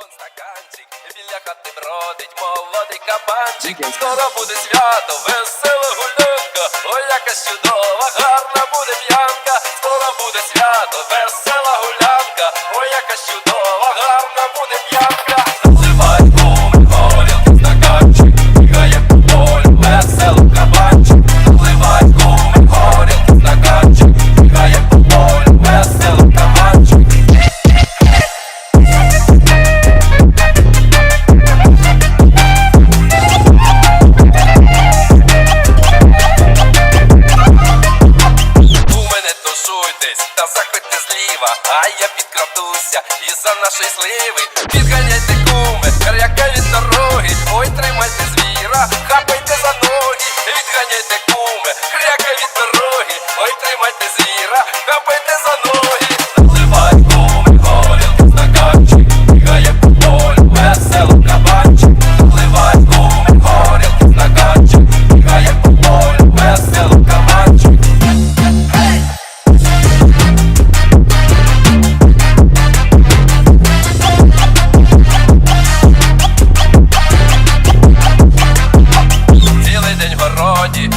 вон стаканчик, біля хати бродить молодий кабанчик. Скоро буде свято, весела гулянка, ой, яка чудова, гарна тушуйтесь та заходьте зліва, а я підкрадуся із-за нашої сливи. Підганяйте куми, кряка від дороги, ой, тримайте звіра, хапайте за ноги, відганяйте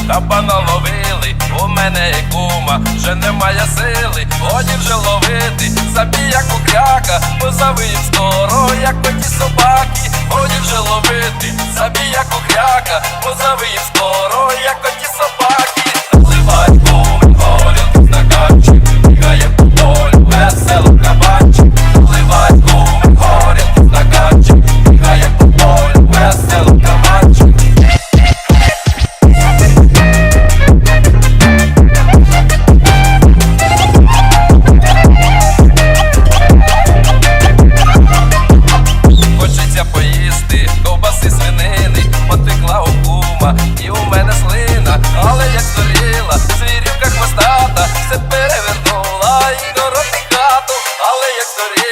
кабана ловили, у мене і кума, вже немає сили, годі вже ловити, забій як як кукряка, позовим скоро, як оті собаки.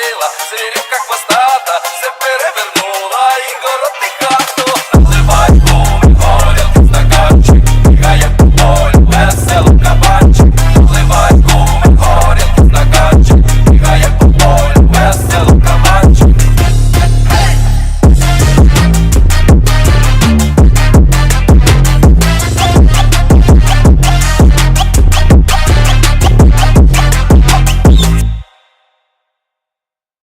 сила, зверю как хвостата,